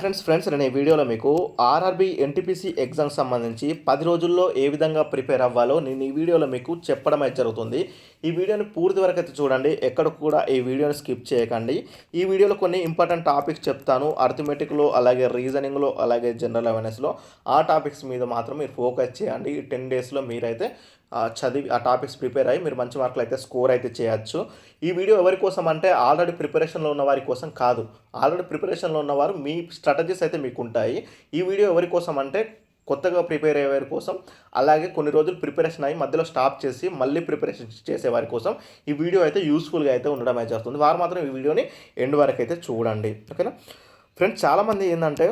Friends friends నేను ఈ వీడియోలో మీకు ఆర్ఆర్బి ఎన్టీపీసీ ఎగ్జామ్కి సంబంధించి పది రోజుల్లో ఏ విధంగా ప్రిపేర్ అవ్వాలో నేను ఈ వీడియోలో మీకు చెప్పడం అయితే జరుగుతుంది. ఈ వీడియోని పూర్తి వరకు అయితే చూడండి. ఎక్కడ కూడా ఈ వీడియోని స్కిప్ చేయకండి. ఈ వీడియోలో కొన్ని ఇంపార్టెంట్ టాపిక్స్ చెప్తాను. అర్థమెటిక్లో అలాగే రీజనింగ్లో అలాగే జనరల్ అవేర్నెస్లో ఆ టాపిక్స్ మీద మాత్రం మీరు ఫోకస్ చేయండి. ఈ టెన్ డేస్లో మీరైతే చదివి ఆ టాపిక్స్ ప్రిపేర్ అయ్యి మీరు మంచి మార్కులు అయితే స్కోర్ అయితే చేయొచ్చు. ఈ వీడియో ఎవరి కోసం అంటే ఆల్రెడీ ప్రిపరేషన్లో ఉన్న వారి కోసం కాదు. ఆల్రెడీ ప్రిపరేషన్లో ఉన్నవారు మీ స్ట్రాటజీస్ అయితే మీకు ఉంటాయి ఈ వీడియో ఎవరి కోసం అంటే కొత్తగా ప్రిపేర్ అయ్యే వారి కోసం అలాగే కొన్ని రోజులు ప్రిపరేషన్ అయ్యి మధ్యలో స్టాప్ చేసి మళ్ళీ ప్రిపరేషన్ చేసే వారి కోసం ఈ వీడియో అయితే యూస్ఫుల్గా అయితే ఉండడం అయితే చేస్తుంది వారు మాత్రం ఈ వీడియోని ఎండ్ వరకు అయితే చూడండి. ఓకేనా? ఫ్రెండ్స్ చాలామంది ఏంటంటే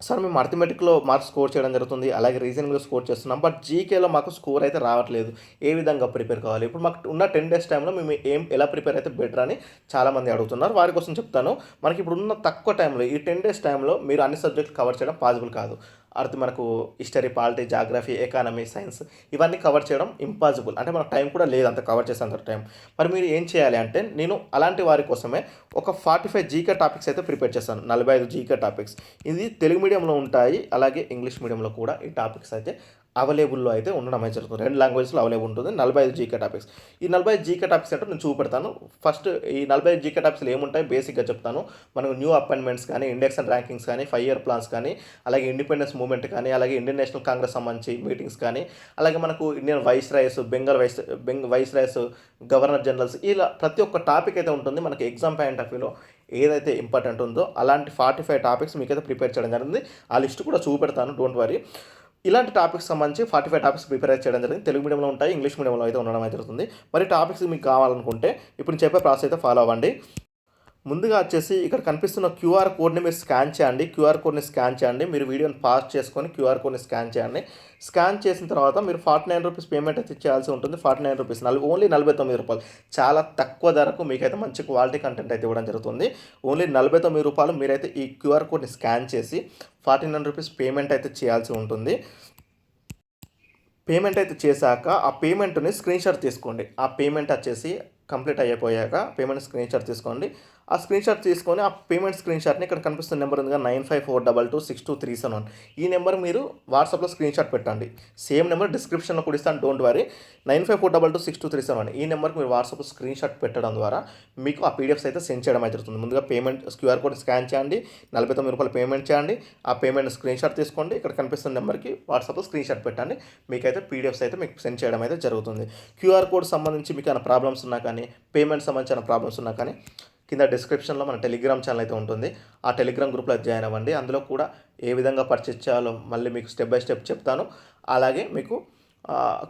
సార్ మేము అర్థమెటిక్లో మార్క్స్ స్కోర్ చేయడం జరుగుతుంది. అలాగే రీజనింగ్లో స్కోర్ చేస్తున్నాం. బట్ జీకేలో మాకు స్కోర్ అయితే రావట్లేదు. ఏ విధంగా ప్రిపేర్ కావాలి? ఇప్పుడు మాకు ఉన్న టెన్ డేస్ టైంలో మేము ఏం ఎలా ప్రిపేర్ అయితే బెటర్ అని చాలామంది అడుగుతున్నారు. వారి కోసం చెప్తాను. మనకి ఇప్పుడు ఉన్న తక్కువ టైంలో ఈ టెన్ డేస్ టైంలో మీరు అన్ని సబ్జెక్టులు కవర్ చేయడం పాసిబుల్ కాదు. అర్థం మనకు history polity geography economy science ఇవన్నీ కవర్ చేయడం ఇంపాసిబుల్ అంటే మనకు టైం కూడా లేదు అంత కవర్ చేసేంత టైం మరి మీరు ఏం చేయాలి అంటే నేను అలాంటి వారి కోసమే ఒక ఫార్టీ ఫైవ్ జీకే టాపిక్స్ అయితే ప్రిపేర్ చేస్తాను. నలభై ఐదు జీకే టాపిక్స్ ఇది తెలుగు మీడియంలో ఉంటాయి అలాగే ఇంగ్లీష్ మీడియంలో కూడా ఈ టాపిక్స్ అయితే అవైలబుల్లో అయితే ఉండడం అయితే జరుగుతుంది. రెండు లాంగ్వేజ్లో అవైలబుల్ ఉంటుంది. నలభై ఐదు జీకే టాపిక్స్ ఈ నలభై ఐదు జీకే టాపిక్స్ అంటే నేను చూపెడతాను. ఫస్ట్ ఈ నలభై ఐదు జీకే టాపిక్స్లో ఏముంటాయి బేసిక్గా చెప్తాను. మనకు న్యూ అపాయింట్మెంట్స్ కానీ ఇండెక్స్ అండ్ ర్యాంకింగ్స్ కానీ ఫైవ్ ఇయర్ ప్లాన్స్ కానీ అలాగే ఇండిపెండెన్స్ మూవ్మెంట్ కానీ అలాగే ఇండియన్ నేషనల్ కాంగ్రెస్ సంబంధించి మీటింగ్స్ కానీ అలాగే మనకు Indian viceroys Bengal vice బెంగ్ వైస్ రైస్ గవర్నర్ జనరల్స్ ఇలా ప్రతి ఒక్క టాపిక్ అయితే ఉంటుంది. మనకి ఎగ్జామ్ పాయింట్ ఆఫ్ వ్యూలో ఏదైతే ఇంపార్టెంట్ ఉందో అలాంటి ఫార్టీ ఫైవ్ టాపిక్స్ మీకైతే ప్రిపేర్ చేయడం జరిగింది. ఆ లిస్ట్ కూడా చూపెడతాను. డోంట్ వరీ ఇలాంటి టాపిక్స్ సంబంధించి ఫార్టీ ఫైవ్ టాపిక్స్ ప్రిపేర్ చేయడం జరిగింది. తెలుగు మీడియంలో ఉంటాయి ఇంగ్లీష్ మీడియంలో అయితే ఉండడం అయితే జరుగుతుంది. మరి టాపిక్స్ మీకు కావాలనుకుంటే ఇప్పుడు చెప్పే ప్రాసెస్ అయితే ఫాలో అవ్వండి. ముందుగా వచ్చేసి ఇక్కడ కనిపిస్తున్న క్యూఆర్ కోడ్ని మీరు స్కాన్ చేయండి. క్యూఆర్ కోడ్ని స్కాన్ చేయండి. మీరు వీడియోని పాస్ చేసుకొని క్యూఆర్ కోడ్ని స్కాన్ చేయండి. స్కాన్ చేసిన తర్వాత మీరు ఫార్టీ నైన్ రూపీస్ పేమెంట్ అయితే చేయాల్సి ఉంటుంది. ఫార్టీ నైన్ రూపీస్ నలభై ఓన్లీ నలభై తొమ్మిది రూపాయలు. చాలా తక్కువ ధరకు మీకైతే మంచి క్వాలిటీ కంటెంట్ అయితే ఇవ్వడం జరుగుతుంది. ఓన్లీ నలభై తొమ్మిది రూపాయలు మీరైతే ఈ క్యూఆర్ కోడ్ని స్కాన్ చేసి ఫార్టీ నైన్ రూపీస్ పేమెంట్ అయితే చేయాల్సి ఉంటుంది. పేమెంట్ అయితే చేశాక ఆ పేమెంట్ని స్క్రీన్ షాట్ తీసుకోండి. ఆ పేమెంట్ వచ్చేసి కంప్లీట్ అయిపోయాక పేమెంట్ స్క్రీన్ షాట్ తీసుకోండి. ఆ స్క్రీన్ షాట్ తీసుకొని ఆ పేమెంట్ స్క్రీన్ షాట్ని ఇక్కడ కనిపిస్తున్న నెంబర్ ఉంది nine five four double two six two three seven one ఈ నెంబర్ మీరు వాట్సాప్లో స్క్రీన్ షాట్ పెట్టండి. సేమ్ నెంబర్ డిస్క్రిప్షన్లో కూడా ఇస్తాను don't worry nine five four double two six two three seven one ఈ నెంబర్కి మీరు వాట్సాప్లో స్క్రీన్ షాట్ పెట్టడం ద్వారా మీకు ఆ పీడిఎఫ్స్ అయితే సెండ్ చేయడం అయితే జరుగుతుంది ముందుగా పేమెంట్ క్యూఆర్ కోడ్ స్కాన్ చేయండి నలభై తొమ్మిది రూపాయలు పేమెంట్ చేయండి. ఆ పేమెంట్ స్క్రీన్ షాట్ తీసుకోండి. ఇక్కడ కనిపిస్తున్న నెంబర్కి వాట్సాప్లో స్క్రీన్ షాట్ పెట్టండి. మీకైతే పీడిఎఫ్స్ అయితే మీకు సెండ్ చేయడం అయితే జరుగుతుంది. క్యూఆర్ కోడ్ సంబంధించి మీకు ఏమైనా ప్రాబ్లమ్స్ ఉన్నా కానీ పేమెంట్ సంబంధించిన ప్రాబ్లమ్స్ ఉన్నా కానీ కింద డిస్క్రిప్షన్లో మన టెలిగ్రామ్ ఛానల్ అయితే ఉంటుంది. ఆ టెలిగ్రామ్ గ్రూప్లో జాయిన్ అవ్వండి. అందులో కూడా ఏ విధంగా పర్చేస్ చేయాలో మళ్ళీ మీకు స్టెప్ బై స్టెప్ చెప్తాను. అలాగే మీకు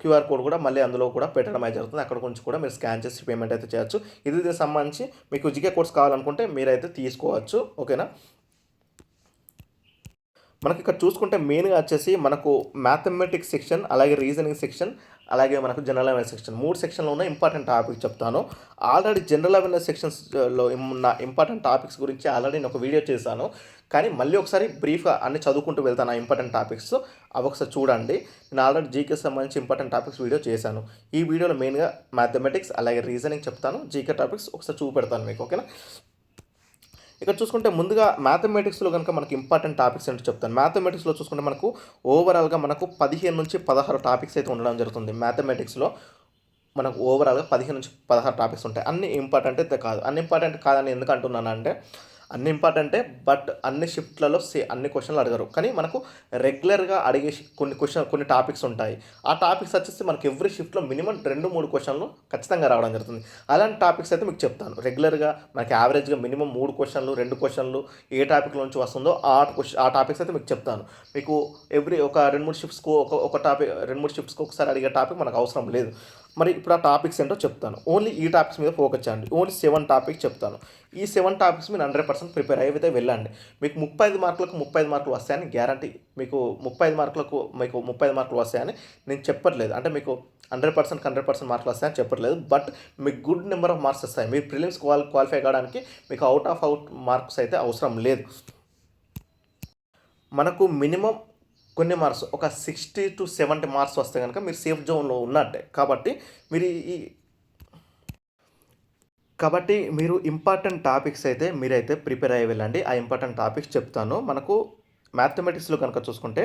క్యూఆర్ కోడ్ కూడా మళ్ళీ అందులో కూడా పెట్టడం అయితే జరుగుతుంది. అక్కడ నుంచి కూడా మీరు స్కాన్ చేసి పేమెంట్ అయితే చేయొచ్చు. ఇది దీనికి సంబంధించి మీకు జికే కోడ్స్ కావాలనుకుంటే మీరైతే తీసుకోవచ్చు. ఓకేనా మనకి ఇక్కడ చూసుకుంటే మెయిన్గా వచ్చేసి మనకు మ్యాథమెటిక్స్ సెక్షన్ అలాగే రీజనింగ్ సెక్షన్ అలాగే మనకు జనరల్ అవేర్నెస్ సెక్షన్ మూడు సెక్షన్లో ఉన్న ఇంపార్టెంట్ టాపిక్ చెప్తాను. ఆల్రెడీ జనరల్ అవేర్నెస్ సెక్షన్స్లో ఉన్న ఇంపార్టెంట్ టాపిక్స్ గురించి ఆల్రెడీ నేను ఒక వీడియో చేశాను. కానీ మళ్ళీ ఒకసారి బ్రీఫ్గా అన్ని చదువుకుంటూ వెళ్తాను ఆ ఇంపార్టెంట్ టాపిక్స్ అవి ఒకసారి చూడండి. నేను ఆల్రెడీ జీకే సంబంధించి ఇంపార్టెంట్ టాపిక్స్ వీడియో చేశాను. ఈ వీడియోలో మెయిన్గా మ్యాథమెటిక్స్ అలాగే రీజనింగ్ చెప్తాను. జీకే టాపిక్స్ ఒకసారి చూపెడతాను మీకు ఓకేనా ఇక్కడ చూసుకుంటే ముందుగా మ్యాథమెటిక్స్లో కనుక మనకు ఇంపార్టెంట్ టాపిక్స్ ఏంటో చెప్తాను. మ్యాథమెటిక్స్లో చూసుకుంటే మనకు ఓవరాల్గా మనకు పదిహేను నుంచి పదహారు టాపిక్స్ అయితే ఉండడం జరుగుతుంది. మ్యాథమెటిక్స్లో మనకు ఓవరాల్గా పదిహేను నుంచి పదహారు టాపిక్స్ ఉంటాయి. అన్ని ఇంపార్టెంట్ అయితే కాదు. అన్ని ఇంపార్టెంట్ కాదని ఎందుకు అంటున్నాను అంటే అన్ని ఇంపార్టెంటే బట్ అన్ని షిఫ్ట్లలో సే అన్ని క్వశ్చన్లు అడగరు. కానీ మనకు రెగ్యులర్గా అడిగే కొన్ని క్వశ్చన్ కొన్ని టాపిక్స్ ఉంటాయి. ఆ టాపిక్స్ వచ్చేసి మనకి ఎవ్రీ షిఫ్ట్లో మినిమం రెండు మూడు క్వశ్చన్లు ఖచ్చితంగా రావడం జరుగుతుంది. అలాంటి టాపిక్స్ అయితే మీకు చెప్తాను. రెగ్యులర్గా మనకి యావరేజ్గా మినిమం మూడు క్వశ్చన్లు రెండు క్వశ్చన్లు ఏ టాపిక్ నుంచి వస్తుందో ఆ క్వశ్చన్ ఆ టాపిక్స్ అయితే మీకు చెప్తాను. మీకు ఎవ్రీ ఒక రెండు మూడు షిఫ్ట్స్కు ఒక ఒక టాపిక్ రెండు మూడు షిఫ్ట్స్కి ఒకసారి అడిగే టాపిక్ మనకు అవసరం లేదు. మరి ఇప్పుడు ఆ టాపిక్స్ ఏంటో చెప్తాను. ఓన్లీ ఈ టాపిక్స్ మీద ఫోకస్ చేయండి. ఓన్లీ సెవెన్ టాపిక్స్ చెప్తాను. ఈ సెవెన్ టాపిక్స్ మీరు హండ్రెడ్ పర్సెంట్ ప్రిపేర్ అయితే వెళ్ళండి. మీకు ముప్పై ఐదు మార్కులకు ముప్పై ఐదు మార్కులు వస్తాయని గ్యారంటీ మీకు ముప్పై ఐదు మార్కులకు మీకు ముప్పై ఐదు మార్కులు వస్తాయని నేను చెప్పట్లేదు. అంటే మీకు హండ్రెడ్ పర్సెంట్ హండ్రెడ్ పర్సెంట్ మార్కులు వస్తాయని చెప్పట్లేదు. బట్ మీకు గుడ్ నెంబర్ ఆఫ్ మార్క్స్ వస్తాయి. మీరు ప్రిలిమ్స్ క్వాలి క్వాలిఫై కావడానికి మీకు అవుట్ ఆఫ్ అవుట్ మార్క్స్ అయితే అవసరం లేదు. మనకు మినిమం కొన్ని మార్క్స్ ఒక సిక్స్టీ టు సెవెంటీ మార్క్స్ వస్తే కనుక మీరు సేఫ్ జోన్లో ఉన్నట్టే. కాబట్టి మీరు ఈ కాబట్టి మీరు ఇంపార్టెంట్ టాపిక్స్ అయితే మీరైతే ప్రిపేర్ అయ్యి వెళ్ళండి. ఆ ఇంపార్టెంట్ టాపిక్స్ చెప్తాను. మనకు మ్యాథమెటిక్స్లో కనుక చూసుకుంటే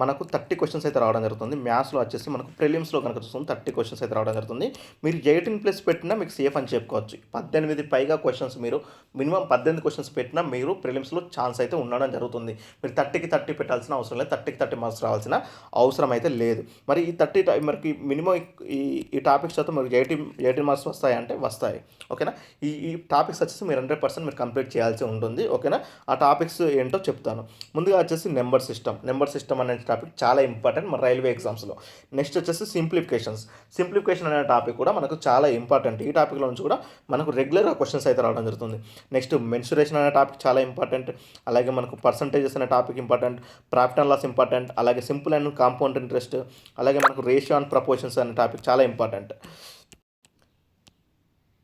మనకు థర్టీ క్వశ్చన్స్ అయితే రావడం జరుగుతుంది. మ్యాథ్స్లో వచ్చేసి మనకు ప్రిలిమ్స్లో కనుక చూసుకుంటే థర్టీ క్వశ్చన్స్ అయితే రావడం జరుగుతుంది. మీరు ఎయిటీన్ ప్లస్ పెట్టినా మీకు సేఫ్ అని చెప్పుకోవచ్చు. పద్దెనిమిది పైగా క్వశ్చన్స్ మీరు మినిమం పద్దెనిమిది క్వశ్చన్స్ పెట్టినా మీరు ప్రిలిమ్స్లో ఛాన్స్ అయితే ఉండడం జరుగుతుంది. మీరు థర్టీకి థర్టీ పెట్టాల్సిన అవసరం లేదు. థర్టీకి థర్టీ మార్క్స్ రావాల్సిన అవసరం అయితే లేదు. మరి ఈ థర్టీ మనకి మినిమం ఈ ఈ టాపిక్స్ అయితే మీకు ఎయిటీన్ ఎయిటీన్ మార్క్స్ వస్తాయి అంటే వస్తాయి. ఓకేనా? ఈ ఈ టాపిక్స్ వచ్చేసి మీరు హండ్రెడ్ పర్సెంట్ మీరు కంప్లీట్ చేయాల్సి ఉంటుంది. ఓకేనా? ఆ టాపిక్స్ ఏంటో చెప్తాను. ముందుగా వచ్చేసి నెంబర్ సిస్టమ్. నెంబర్ సిస్టమ్ అనే టాపిక్ చాలా ఇంపార్టెంట్ మన రైల్వే ఎగ్జామ్స్లో నెక్స్ట్ వచ్చేసి సింప్లిఫికేషన్స్ సింప్లిఫికేషన్ అనే టాపిక్ కూడా మనకు చాలా ఇంపార్టెంట్ ఈ టాపిక్లో నుంచి కూడా మనకు రెగ్యులర్గా క్వశ్చన్స్ అయితే రావడం జరుగుతుంది. నెక్స్ట్ మెన్సురేషన్ అనే టాపిక్ చాలా ఇంపార్టెంట్ అలాగే మనకు పర్సంటేజెస్ అనే topic important profit and loss important అలాగే సింపుల్ అండ్ కాంపౌండ్ ఇంట్రెస్ట్ అలాగే మనకు రేషియో అండ్ ప్రపోర్షన్స్ అనే టాపిక్ చాలా ఇంపార్టెంట్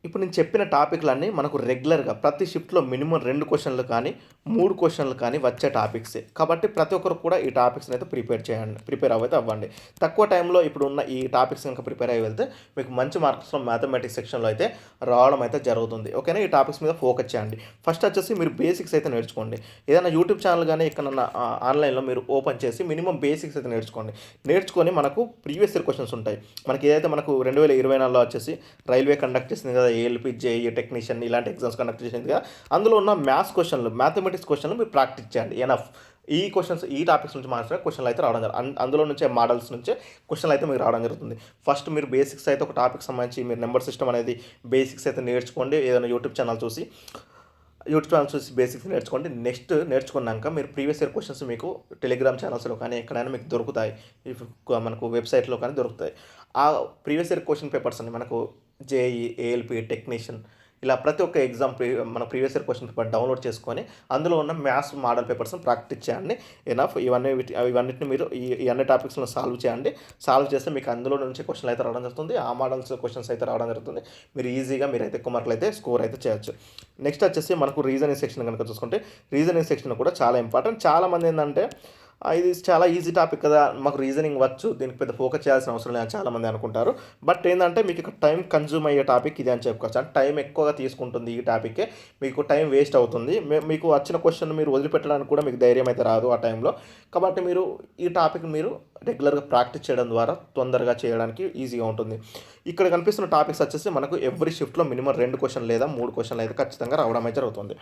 ఇప్పుడు నేను చెప్పిన టాపిక్లన్నీ మనకు రెగ్యులర్గా ప్రతి షిఫ్ట్లో మినిమం రెండు క్వశ్చన్లు కానీ మూడు క్వశ్చన్లు కానీ వచ్చే టాపిక్సే. కాబట్టి ప్రతి ఒక్కరు కూడా ఈ టాపిక్స్ని అయితే ప్రిపేర్ చేయండి ప్రిపేర్ అవైతే అవ్వండి. తక్కువ టైంలో ఇప్పుడు ఉన్న ఈ టాపిక్స్ కనుక ప్రిపేర్ అయ్యి వెళ్తే మీకు మంచి మార్క్స్లో మ్యాథమెటిక్స్ సెక్షన్లో అయితే రావడం అయితే జరుగుతుంది. ఓకేనా? ఈ టాపిక్స్ మీద ఫోకస్ చేయండి. ఫస్ట్ వచ్చేసి మీరు బేసిక్స్ అయితే నేర్చుకోండి. ఏదైనా యూట్యూబ్ ఛానల్ కానీ ఎక్కడన్నా ఆన్లైన్లో మీరు ఓపెన్ చేసి మినిమం బేసిక్స్ అయితే నేర్చుకోండి. నేర్చుకొని మనకు ప్రీవియస్ ఇయర్ క్వశ్చన్స్ ఉంటాయి. మనకి ఏదైతే మనకు రెండు వేల ఇరవై నాలుగులో వచ్చేసి రైల్వే కండక్ట్ చేసింది కదా ఏఎల్పి జేఈ టెక్నీషియన్ ఇలాంటి ఎగ్జామ్స్ కండక్ట్ చేసింది అందులో ఉన్న మ్యాథ్స్ క్వశ్చన్లు మ్యాథమెటిక్స్ క్వశ్చన్లు మీరు ప్రాక్టీస్ చేయండి. ఎనఫ్ ఈ క్వశ్చన్స్ ఈ టాపిక్స్ నుంచి మాత్రమే క్వశ్చన్లు అయితే రావడం జరుగుతుంది. అందులో నుంచే మోడల్స్ నుంచే క్వశ్చన్లు అయితే మీకు రావడం జరుగుతుంది. ఫస్ట్ మీరు బేసిక్స్ అయితే ఒక టాపిక్ సంబంధించి మీరు నెంబర్ సిస్టమ్ అనేది బేసిక్స్ అయితే నేర్చుకోండి. ఏదైనా యూట్యూబ్ ఛానల్ చూసి యూట్యూబ్ ఛానల్ చూసి బేసిక్స్ నేర్చుకోండి. నెక్స్ట్ నేర్చుకున్నాక మీరు ప్రీవియస్ ఇయర్ క్వశ్చన్స్ మీకు టెలిగ్రామ్ ఛానల్స్లో కానీ ఎక్కడైనా మీకు దొరుకుతాయి. మనకు వెబ్సైట్లో కానీ దొరుకుతాయి. ఆ ప్రీవియస్ ఇయర్ క్వశ్చన్ పేపర్స్ అని మనకు జేఈ ఏఎల్పి టెక్నీషియన్ ఇలా ప్రతి ఒక్క ఎగ్జామ్ ప్రీ మన previous year question paper download చేసుకొని అందులో ఉన్న మ్యాథ్స్ మోడల్ పేపర్స్ని ప్రాక్టీస్ చేయండి. ఎనఫ్ ఇవన్నీ ఇవన్నిటిని మీరు ఈ అన్ని టాపిక్స్లో సాల్వ్ చేయండి. సాల్వ్ చేస్తే మీకు అందులో నుంచి క్వశ్చన్లు అయితే రావడం జరుగుతుంది. ఆ మోడల్స్ క్వశ్చన్స్ అయితే రావడం జరుగుతుంది. మీరు ఈజీగా మీరు అయితే ఎక్కువ మార్కులు అయితే స్కోర్ అయితే చేయొచ్చు. నెక్స్ట్ వచ్చేసి మనకు రీజనింగ్ సెక్షన్ కనుక చూసుకుంటే రీజనింగ్ సెక్షన్ కూడా చాలా ఇంపార్టెంట్ చాలామంది ఏంటంటే ఇది చాలా ఈజీ టాపిక్ కదా. మాకు రీజనింగ్ వచ్చు. దీనికి పెద్ద ఫోకస్ చేయాల్సిన అవసరం లేదని చాలామంది అనుకుంటారు. బట్ ఏంటంటే మీకు ఇక్కడ టైం కన్జ్యూమ్ అయ్యే టాపిక్ ఇది అని చెప్పుకోవచ్చు. అంటే టైం ఎక్కువగా తీసుకుంటుంది ఈ టాపిక్కే మీకు టైం వేస్ట్ అవుతుంది. మీకు వచ్చిన క్వశ్చన్ మీరు వదిలిపెట్టడానికి కూడా మీకు ధైర్యం అయితే రాదు ఆ టైంలో కాబట్టి మీరు ఈ టాపిక్ మీరు రెగ్యులర్గా ప్రాక్టీస్ చేయడం ద్వారా తొందరగా చేయడానికి ఈజీగా ఉంటుంది. ఇక్కడ కనిపిస్తున్న టాపిక్స్ వచ్చేసి మనకు ఎవ్రీ షిఫ్ట్లో మినిమం రెండు క్వశ్చన్ లేదా మూడు క్వశ్చన్లు అయితే ఖచ్చితంగా రావడం అయితే జరుగుతుంది.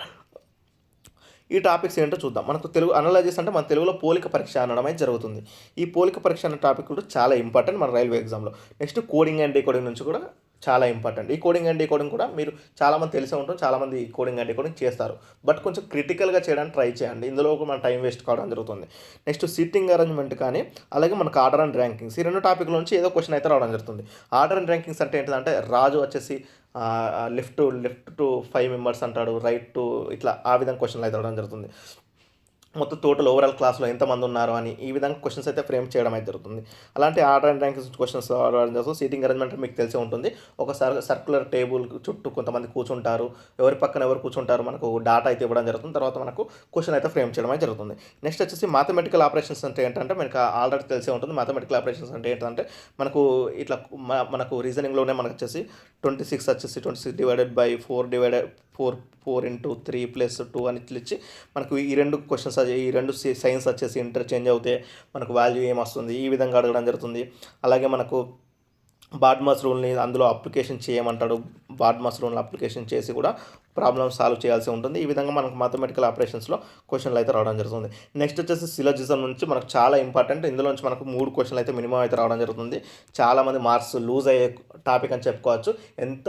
ఈ టాపిక్స్ ఏంటో చూద్దాం. మనకు తెలుగు అనలైజెస్ అంటే మన తెలుగులో పోలిక పరీక్ష అనడం అనేది జరుగుతుంది. ఈ పోలిక పరీక్ష అనే టాపిక్ కూడా చాలా ఇంపార్టెంట్ మన రైల్వే ఎగ్జామ్లో నెక్స్ట్ కోడింగ్ అండ్ డీకోడింగ్ నుంచి కూడా చాలా ఇంపార్టెంట్ ఈ కోడింగ్ అండ్ డీకోడింగ్ కూడా మీరు చాలామంది తెలిసే ఉంటుంది చాలామంది ఈ కోడింగ్ అండ్ డీకోడింగ్ చేస్తారు. బట్ కొంచెం క్రిటికల్గా చేయడానికి ట్రై చేయండి. ఇందులో కూడా మన టైం వేస్ట్ కావడం జరుగుతుంది. నెక్స్ట్ సిట్టింగ్ అరేంజ్మెంట్ కానీ అలాగే మనకు ఆర్డర్ అండ్ ర్యాంకింగ్స్ ఈ రెండు టాపిక్ల నుంచి ఏదో క్వశ్చన్ అయితే రావడం జరుగుతుంది. ఆర్డర్ అండ్ ర్యాంకింగ్స్ అంటే ఏంటంటే రాజు వచ్చేసి left left to five members అంటాడు రైట్ టు ఇట్లా ఆ విధంగా క్వశ్చన్లు అయితే రావడం జరుగుతుంది. మొత్తం టోటల్ ఓవరాల్ క్లాస్లో ఎంతమంది ఉన్నారు అని ఈ విధంగా క్వశ్చన్స్ అయితే ఫ్రేమ్ చేయడం అయితే జరుగుతుంది. అలాంటి ఆర్డర్ అండ్ ర్యాంకింగ్స్ క్వశ్చన్స్ రావడం జరుగుతుంది. సీటింగ్ అరేంజ్మెంట్ మీకు తెలిసే ఉంటుంది. ఒక సర్ సర్కులర్ టేబుల్ చుట్టూ కొంతమంది కూర్చుంటారు. ఎవరి పక్కన ఎవరు కూర్చుంటారు మనకు డాటా అయితే ఇవ్వడం జరుగుతుంది. తర్వాత మనకు క్వశ్చన్ అయితే ఫ్రేమ్ చేయడం అయితే జరుగుతుంది. నెక్స్ట్ వచ్చేసి మ్యాథమెటికల్ ఆపరేషన్స్ అంటే ఏంటంటే మనకు ఆల్రెడీ తెలిసే ఉంటుంది. మ్యాథమెటికల్ ఆపరేషన్స్ అంటే ఏంటంటే మనకు ఇట్లా మనకు రీజనింగ్లోనే మనకు వచ్చేసి ట్వంటీ సిక్స్ వచ్చేసి twenty six divided by four divided four four into three plus two అని ఇచ్చి మనకు ఈ రెండు క్వశ్చన్స్ ఈ రెండు సైన్స్ వచ్చేసి ఇంటర్చేంజ్ అవుతే మనకు వాల్యూ ఏమొస్తుంది? ఈ విధంగా అడగడం జరుగుతుంది. అలాగే మనకు బాడ్మాస్ రూల్ని అందులో అప్లికేషన్ చేయమంటాడు. బాడ్మాస్ రూల్ని అప్లికేషన్ చేసి కూడా ప్రాబ్లమ్ సాల్వ్ చేయాల్సి ఉంటుంది. ఈ విధంగా మనకు మ్యాథమెటికల్ ఆపరేషన్స్లో క్వశ్చన్లు అయితే రావడం జరుగుతుంది. నెక్స్ట్ వచ్చేసి సిలజిజం నుంచి మనకు చాలా ఇంపార్టెంట్ ఇందులో నుంచి మనకు మూడు క్వశ్చన్లు అయితే మినిమం అయితే రావడం జరుగుతుంది. చాలామంది మార్క్స్ లూజ్ అయ్యే టాపిక్ అని చెప్పుకోవచ్చు. ఎంత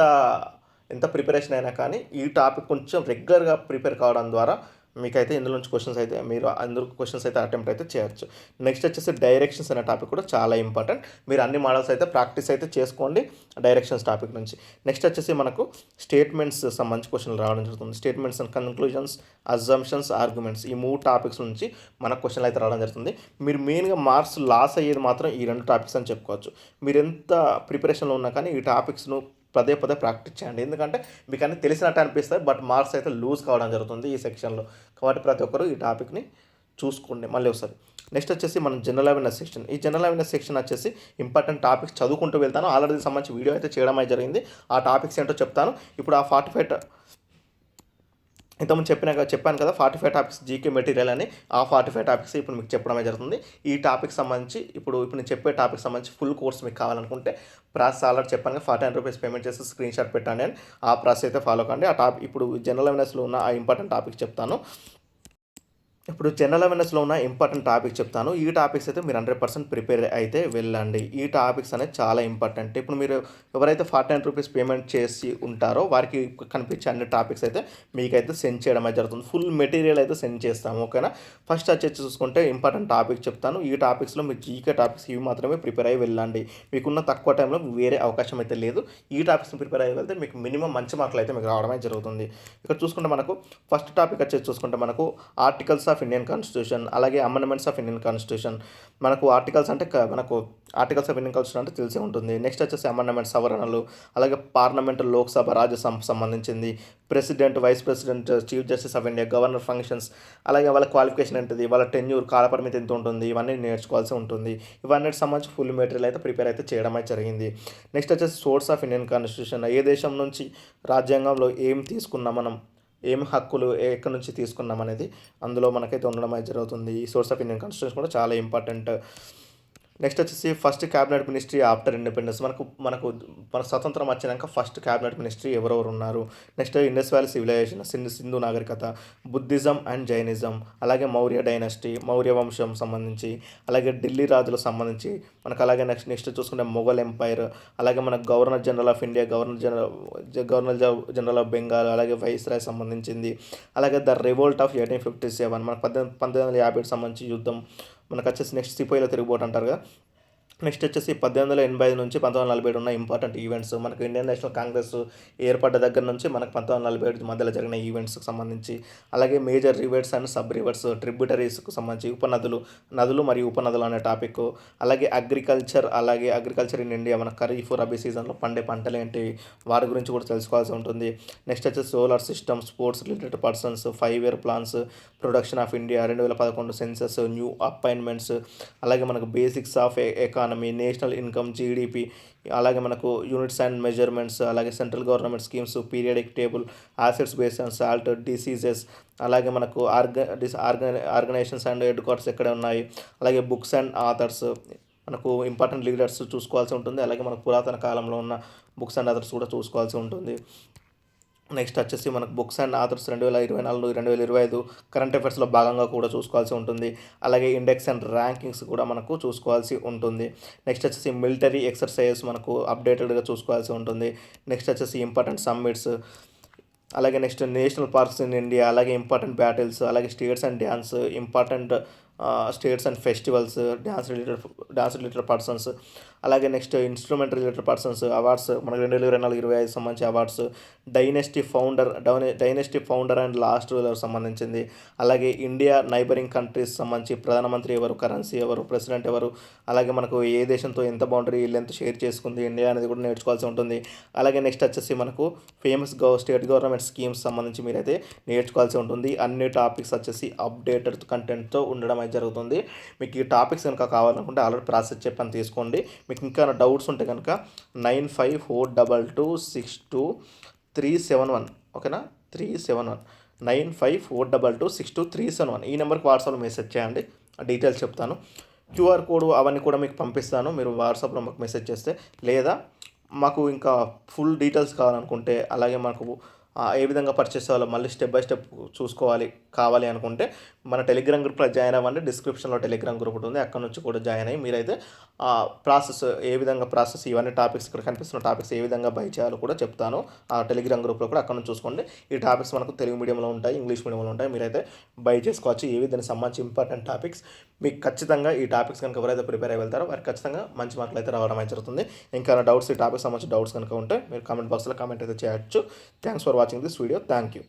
ఎంత ప్రిపరేషన్ అయినా కానీ ఈ టాపిక్ కొంచెం రెగ్యులర్గా ప్రిపేర్ కావడం ద్వారా మీకైతే ఇందులో నుంచి క్వశ్చన్స్ అయితే మీరు అందరూ క్వశ్చన్స్ అయితే అటెంప్ట్ అయితే చేయొచ్చు. నెక్స్ట్ వచ్చేసి డైరెక్షన్స్ అనే టాపిక్ కూడా చాలా ఇంపార్టెంట్ మీరు అన్ని మోడల్స్ అయితే ప్రాక్టీస్ అయితే చేసుకోండి డైరెక్షన్స్ టాపిక్ నుంచి. నెక్స్ట్ వచ్చేసి మనకు స్టేట్మెంట్స్ సంబంధించి క్వశ్చన్లు రావడం జరుగుతుంది. Statements and conclusions assumptions arguments ఈ మూడు టాపిక్స్ నుంచి మనకు క్వశ్చన్లు అయితే రావడం జరుగుతుంది. మీరు మెయిన్గా మార్క్స్ లాస్ అయ్యేది మాత్రం ఈ రెండు టాపిక్స్ అని చెప్పుకోవచ్చు. మీరు ఎంత ప్రిపరేషన్లో ఉన్నా కానీ ఈ టాపిక్స్ను పదే పదే ప్రాక్టీస్ చేయండి. ఎందుకంటే మీకు అన్నీ తెలిసినట్టు అనిపిస్తుంది బట్ మార్క్స్ అయితే లూజ్ కావడం జరుగుతుంది ఈ సెక్షన్లో కాబట్టి ప్రతి ఒక్కరు ఈ టాపిక్ని చూసుకోండి మళ్ళీ ఒకసారి. నెక్స్ట్ వచ్చేసి మనం జనరల్ అవేర్నెస్ సెక్షన్ ఈ జనరల్ అవేర్నెస్ సెక్షన్ వచ్చేసి ఇంపార్టెంట్ టాపిక్స్ చదువుకుంటూ వెళ్తాను. ఆల్రెడీ సంబంధించి వీడియో అయితే చేయడం అయితే జరిగింది. ఆ టాపిక్స్ ఏంటో చెప్తాను. ఇప్పుడు ఆ ఫార్టీ ఫైవ్ ఇంతకుముందు చెప్పిన చెప్పాను కదా forty five topics GK material అని. ఆ ఫార్టీ ఫైవ్ టాపిక్స్ ఇప్పుడు మీకు చెప్పడమే జరుగుతుంది. ఈ టాపిక్ సంబంధించి ఇప్పుడు ఇప్పుడు నేను చెప్పే టాపిక్ సంబంధించి ఫుల్ కోర్స్ మీకు కావాలనుకుంటే ప్రాసెస్ ఆల్రెడీ చెప్పాను కదా ఫార్టీ నైన్ రూపీస్ పేమెంట్ చేసి స్క్రీన్ షాట్ పెట్టండి అని. ఆ ప్రాసెస్ అయితే ఫాలో కండి. ఆ టాపిక్ ఇప్పుడు జనరల్ అవేర్నెస్లో ఉన్న ఆ ఇంపార్టెంట్ టాపిక్ చెప్తాను. ఇప్పుడు జనరల్ అవేర్నెస్లో ఉన్న ఇంపార్టెంట్ టాపిక్ చెప్తాను. ఈ టాపిక్స్ అయితే మీరు హండ్రెడ్ పర్సెంట్ ప్రిపేర్ అయితే వెళ్ళండి. ఈ టాపిక్స్ అనేది చాలా ఇంపార్టెంట్ ఇప్పుడు మీరు ఎవరైతే ఫార్టీ నైన్ రూపీస్ పేమెంట్ చేసి ఉంటారో వారికి కనిపించే అన్ని టాపిక్స్ అయితే మీకైతే సెండ్ చేయడం జరుగుతుంది. ఫుల్ మెటీరియల్ అయితే సెండ్ చేస్తాము. ఓకేనా ఫస్ట్ వచ్చేసి చూసుకుంటే ఇంపార్టెంట్ టాపిక్ చెప్తాను. ఈ టాపిక్స్లో మీరు జీకే టాపిక్స్ ఇవి మాత్రమే ప్రిపేర్ అయ్యి వెళ్ళండి. మీకున్న తక్కువ టైంలో వేరే అవకాశం అయితే లేదు. ఈ టాపిక్స్ ప్రిపేర్ అయ్యి వెళ్తే మీకు మినిమం మంచి మార్కులు అయితే మీకు రావడమే జరుగుతుంది. ఇక్కడ చూసుకుంటే మనకు ఫస్ట్ టాపిక్ వచ్చేసి చూసుకుంటే మనకు ఆర్టికల్స్ ఆఫ్ ఇండియన్ కాన్స్టిట్యూషన్ అలాగే అమెండ్మెంట్స్ ఆఫ్ ఇండియన్ కాన్స్టిట్యూషన్ మనకు ఆర్టికల్స్ అంటే మనకు ఆర్టికల్స్ ఆఫ్ ఇండియన్ కాన్స్టిట్యూషన్ అంటే తెలిసే ఉంటుంది. నెక్స్ట్ వచ్చేసి అమెండ్మెంట్ సవరణలు అలాగే పార్లమెంట్ లోక్సభ రాజ్యసభ సంబంధించింది. President vice president chief justice of India governor functions అలాగే వాళ్ళ క్వాలిఫికేషన్ ఏంటిది? వాళ్ళ టెన్యూర్ కాలపరిమితి ఎంత ఉంటుంది? ఇవన్నీ నేర్చుకోవాల్సి ఉంటుంది. ఇవన్నీ సంబంధించి ఫుల్ మెటీరియల్ అయితే ప్రిపేర్ అయితే చేయడం అయితే జరిగింది. నెక్స్ట్ వచ్చేసి సోర్స్ ఆఫ్ ఇండియన్ కాన్స్టిట్యూషన్ ఏ దేశం నుంచి రాజ్యాంగంలో ఏం తీసుకున్నాం మనం? ఏం హక్కులు ఎక్కడి నుంచి తీసుకున్నాం అనేది అందులో మనకైతే ఉండడం అయితే జరుగుతుంది. ఈ సోర్స్ ఆఫ్ ఇండియన్ కాన్స్టిట్యూషన్ కూడా చాలా ఇంపార్టెంట్ నెక్స్ట్ వచ్చేసి first cabinet ministry after independence మనకు మనకు మన స్వతంత్రం వచ్చినాక ఫస్ట్ క్యాబినెట్ మినిస్ట్రీ ఎవరెవరు ఉన్నారు? Next Indus valley civilization Sindhu Sindhu నాగరికత బుద్ధిజం అండ్ జైనిజం అలాగే మౌర్య డైనస్టీ మౌర్య వంశం సంబంధించి అలాగే ఢిల్లీ రాజులకు సంబంధించి మనకు అలాగే నెక్స్ట్ నెక్స్ట్ చూసుకుంటే మొఘల్ ఎంపైర్ అలాగే మనకు governor general of India governor general governor general of Bengal అలాగే వైస్రాయ్ సంబంధించింది అలాగే the revolt of eighteen fifty seven మనకు పద్దెనిమిది పంతొమ్మిది వందల యాభైకి సంబంధించి యుద్ధం మనకు వచ్చేసి నెక్స్ట్ సిపోయిలో తిరిగిపోటు అంటారు కదా నెక్స్ట్ వచ్చేసి పద్దెనిమిది వందల ఎనభై ఐదు నుంచి పంతొమ్మిది వందల నలభై ఏడు ఉన్న ఇంపార్టెంట్ ఈవెంట్స్ మనకు ఇండియన్ నేషనల్ కాంగ్రెస్ ఏర్పడ్డ దగ్గర నుంచి మనకు పంతొమ్మిది వందల నలభై ఏడు మధ్యలో జరిగిన ఈవెంట్స్కి సంబంధించి అలాగే major rivers and sub rivers ట్రిబ్యూటరీస్కు సంబంధించి ఉపనదులు నదులు మరియు ఉపనదులు అనే టాపిక్ అలాగే అగ్రికల్చర్ అలాగే అగ్రికల్చర్ ఇన్ ఇండియా మన ఖరీఫ్ రబీ సీజన్లో పండే పంటలు ఏంటి వారి గురించి కూడా తెలుసుకోవాల్సి ఉంటుంది. నెక్స్ట్ వచ్చేసి solar system sports related persons five year plans production of India రెండు వేల పదకొండు సెన్సెస్ న్యూ అపాయింట్మెంట్స్ అలాగే మనకు basics of economy national income GDP అలాగే మనకు యూనిట్స్ అండ్ మెజర్మెంట్స్ అలాగే central government schemes periodic table acids base and salt diseases అలాగే మనకు ఆర్గ డిస్ ఆర్గ ఆర్గనైజేషన్స్ అండ్ హెడ్ క్వార్టర్స్ ఎక్కడ ఉన్నాయి? అలాగే బుక్స్ అండ్ ఆథర్స్ మనకు ఇంపార్టెంట్ లీడర్స్ చూసుకోవాల్సి ఉంటుంది. అలాగే మనకు పురాతన కాలంలో ఉన్న బుక్స్ అండ్ ఆథర్స్ కూడా చూసుకోవాల్సి ఉంటుంది. నెక్స్ట్ వచ్చేసి మనకు బుక్స్ అండ్ ఆథర్స్ రెండు వేల ఇరవై నాలుగు రెండు వేల ఇరవై ఐదు కరెంట్ అఫైర్స్లో భాగంగా కూడా చూసుకోవాల్సి ఉంటుంది. అలాగే ఇండెక్స్ అండ్ ర్యాంకింగ్స్ కూడా మనకు చూసుకోవాల్సి ఉంటుంది. నెక్స్ట్ వచ్చేసి మిలిటరీ ఎక్సర్సైజెస్ మనకు అప్డేటెడ్గా చూసుకోవాల్సి ఉంటుంది. నెక్స్ట్ వచ్చేసి ఇంపార్టెంట్ సమ్మిట్స్ అలాగే next national parks in India అలాగే ఇంపార్టెంట్ బ్యాటిల్స్ అలాగే states and dance important states and festivals dance related dance related persons అలాగే next instrument related persons awards మనకు రెండు వేల ఇరవై నాలుగు ఇరవై ఐదు సంబంధించి awards dynasty founder dynasty founder and last ruler సంబంధించింది. అలాగే ఇండియా నైబరింగ్ కంట్రీస్ సంబంధించి ప్రధానమంత్రి ఎవరు కరెన్సీ ఎవరు ప్రెసిడెంట్ ఎవరు అలాగే మనకు ఏ దేశంతో ఎంత బౌండరీ లెంత్ షేర్ చేసుకుంది ఇండియా అనేది కూడా నేర్చుకోవాల్సి ఉంటుంది. అలాగే నెక్స్ట్ వచ్చేసి మనకు ఫేమస్ గవ స్టేట్ గవర్నమెంట్ స్కీమ్స్ సంబంధించి మీరైతే నేర్చుకోవాల్సి ఉంటుంది. అన్ని టాపిక్స్ వచ్చేసి అప్డేటెడ్ కంటెంట్తో ఉండడం అయితే జరుగుతుంది. మీకు ఈ టాపిక్స్ కనుక కావాలనుకుంటే ఆల్రెడీ ప్రాసెస్ చెప్పని తీసుకోండి. మీకు ఇంకా డౌట్స్ ఉంటే కనుక nine five four double two six two three seven one ఓకేనా? Three seven one. Nine five four double two six two three seven one. ఈ నెంబర్కి వాట్సాప్లో మెసేజ్ చేయండి డీటెయిల్స్ చెప్తాను. క్యూఆర్ కోడ్ అవన్నీ కూడా మీకు పంపిస్తాను మీరు వాట్సాప్లో మాకు మెసేజ్ చేస్తే. లేదా మాకు ఇంకా ఫుల్ డీటెయిల్స్ కావాలనుకుంటే అలాగే మాకు ఏ విధంగా పర్చేస్ చేయాలో మళ్ళీ స్టెప్ బై స్టెప్ చూసుకోవాలి. కావాలి అనుకుంటే మన టెలిగ్రామ్ గ్రూప్లో జాయిన్ అవ్వండి. డిస్క్రిప్షన్లో టెలిగ్రామ్ గ్రూప్ ఉంటుంది. అక్కడ నుంచి కూడా జాయిన్ అయ్యి మీరైతే ఆ ప్రాసెస్ ఏ విధంగా ప్రాసెస్ ఇవన్నీ టాపిక్స్ ఇక్కడ కనిపిస్తున్న టాపిక్స్ ఏ విధంగా బై చేయాలో కూడా చెప్తాను. ఆ టెలిగ్రామ్ గ్రూప్లో కూడా అక్కడ నుంచి చూసుకోండి. ఈ టాపిక్స్ మనకు తెలుగు మీడియంలో ఉంటాయి ఇంగ్లీష్ మీడియంలో ఉంటాయి. మీరైతే బై చేసుకోవచ్చు. ఏ విధంగా సంబంధించి ఇంపార్టెంట్ టాపిక్స్ మీకు ఖచ్చితంగా ఈ టాపిక్స్ కనుక ఎవరైతే ప్రిపేర్ అయ్యి వెళ్తారో వారికి ఖచ్చితంగా మంచి మార్కులు అయితే రావడం జరుగుతుంది. ఇంకా డౌట్స్ ఈ టాపిక్ సంబంధించి డౌట్స్ కనుక ఉంటే మీరు కామెంట్ బాక్స్లో కామెంట్ అయితే చేయొచ్చు. Thanks for watching this video. Thank you.